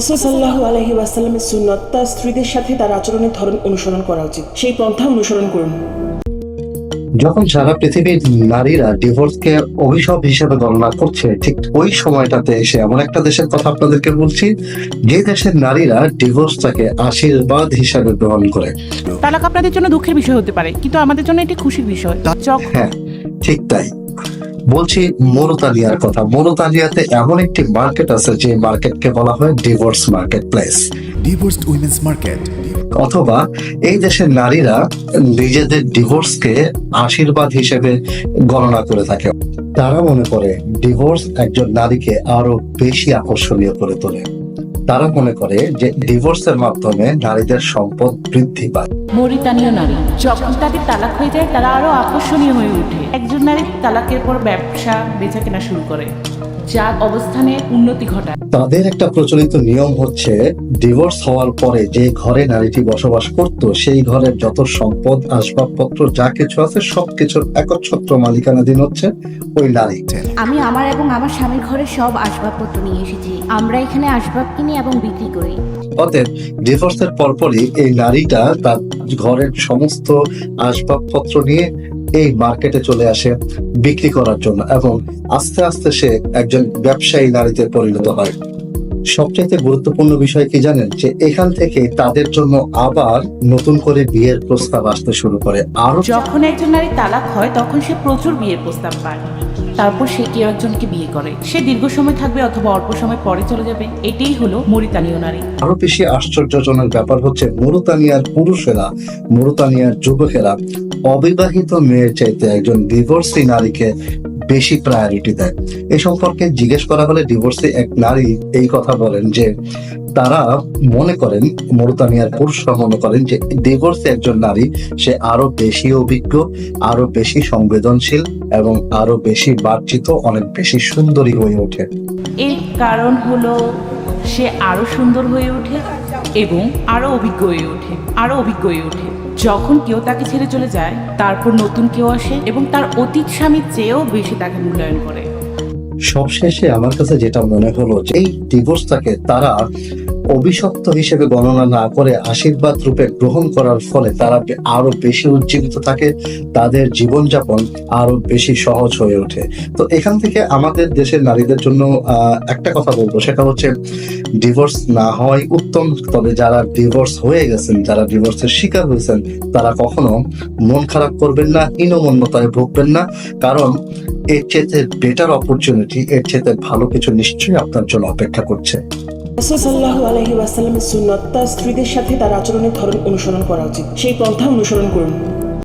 সাল্লাহু আলহি ওয়াসাল্লামের সুন্নত তার স্ত্রীদের সাথে তার আচরণের ধরন অনুসরণ করা উচিত। সেই পন্থা অনুসরণ করুন। যখন সারা পৃথিবীর নারীরা ডিভোর্সকে অভিশাপ হিসেবে গণনা করছে ঠিক ওই সময়টাতে এসে এমন একটা দেশের কথা আপনাদেরকে বলছি যে দেশের নারীরা ডিভোর্সটাকে আশীর্বাদ হিসাবে গ্রহণ করে। তালাক আপনাদের জন্য দুঃখের বিষয় হতে পারে কিন্তু আমাদের জন্য এটি খুশির বিষয়। হ্যাঁ ঠিক তাই। বলছি মরুতালিয়ার কথা। মরুতালিয়াতে এমন একটি মার্কেট আছে যে মার্কেটকে বলা হয় divorce market place divorce women's market অথবা এই দেশের নারীরা নিজেদের ডিভোর্সকে আশীর্বাদ হিসেবে গণনা করে থাকে। তারা মনে করে ডিভোর্স একজন নারীকে আরও বেশি আকর্ষণীয় করে তোলে। তারা মনে করে যে ডিভোর্সের মাধ্যমে নারীদের সম্পদ বৃদ্ধি পায়। মরিতানীয় নারী, যখন তাদের তালাক হয়ে যায়, তারা আরও আকর্ষণীয় হয়ে ওঠে। একজন নারী তালাকের পর ব্যবসা, বেচা কেনা শুরু করে। যার অবস্থানে উন্নতি ঘটায়। তাদের একটা প্রচলিত নিয়ম হচ্ছে ডিভোর্স হওয়ার পরে যে ঘরে নারীটি বসবাস করত সেই ঘরের যত সম্পদ আসবাবপত্র যা কিছু আছে সবকিছুর একচ্ছত্র মালিকানাধীন হচ্ছে ওই নারী। আমি আমার এবং আমার স্বামীর ঘরে সব আসবাবপত্র নিয়ে এসেছি। আমরা এখানে আসবাব কিনি এবং বিক্রি করি। অতএব ডিভোর্সের পরপরই এই নারীটা তার ঘরের সমস্ত আসবাবপত্র নিয়ে এই মার্কেটে চলে আসে বিক্রি করার জন্য এবং আস্তে আস্তে সে একজন ব্যবসায়ী নারীতে পরিণত হয়। সবচাইতে গুরুত্বপূর্ণ বিষয় কি জানেন? যে এখান থেকে তাদের জন্য আবার নতুন করে বিয়ের প্রস্তাব আসতে শুরু করে। আরও যখন একজন নারী তালাক হয় তখন সে প্রচুর বিয়ের প্রস্তাব পায়। তারপর সে কেউ একজনকে বিয়ে করে। সে দীর্ঘ সময় থাকবে অথবা অল্প সময় পরে চলে যাবে এটাই হলো মরিতানীয় নারী। আরও বেশি আশ্চর্যজনক ব্যাপার হচ্ছে মুরুতানিয়ার পুরুষেরা মুরুতানিয়ার যুবকেরা অবিবাহিত মেয়ের চাইতে একজন ডিভোর্সি নারীকে বেশি প্রায়োরিটি দেয়। এ সম্পর্কে জিজ্ঞেস করা হলে ডিভোর্সি এক নারী এই কথা বলেন যে, তারা মনে করেন, মরুতানিয়ার পুরুষরা মনে করেন যে ডিভোর্সি একজন নারী, সে আরও বেশি অভিজ্ঞ, আরও বেশি সংবেদনশীল এবং আরও বেশি বার্জিত, অনেক বেশি সুন্দরী হয়ে ওঠে। এর কারণ হলো সে আরও সুন্দর হয়ে ওঠে। এবং আরও অভিজ্ঞ হয়ে ওঠে, আরও অভিজ্ঞ হয়ে ওঠে। যখন কেউ তাকে ছেড়ে চলে যায়, তারপর নতুন কেউ আসে এবং তার অতীত স্বামীর চেয়েও বেশি তাকে মূল্যায়ন করে। সবশেষে আমার কাছে যেটা মনে হলো যে এই ডিভোর্সটাকে তারা অভিশপ্ত হিসেবে গণনা না করে আশীর্বাদ রূপে গ্রহণ করার ফলে তারা আরও বেশি উজ্জীবিত থাকে, তাদের জীবনযাপন আরও বেশি সহজ হয়ে ওঠে। তো এখান থেকে আমাদের দেশের নারীদের জন্য একটা কথা বলব, সেটা হচ্ছে ডিভোর্স না হওয়াই উত্তম, তবে যারা ডিভোর্স হয়ে গেছেন, যারা ডিভোর্সের শিকার হয়েছেন, তারা কখনো মন খারাপ করবেন না, হীনমন্যতায় ভুগবেন না, কারণ এর চেয়ে বেটার অপরচুনিটি এর চেয়ে ভালো কিছু নিশ্চয়ই আপনার জন্য অপেক্ষা করছে। সাল্লাহু আলহি ওয়াসাল্লামের সুন্নত তার স্ত্রীদের সাথে তার আচরণের ধরন অনুসরণ করা উচিত। সেই পন্থা অনুসরণ করুন।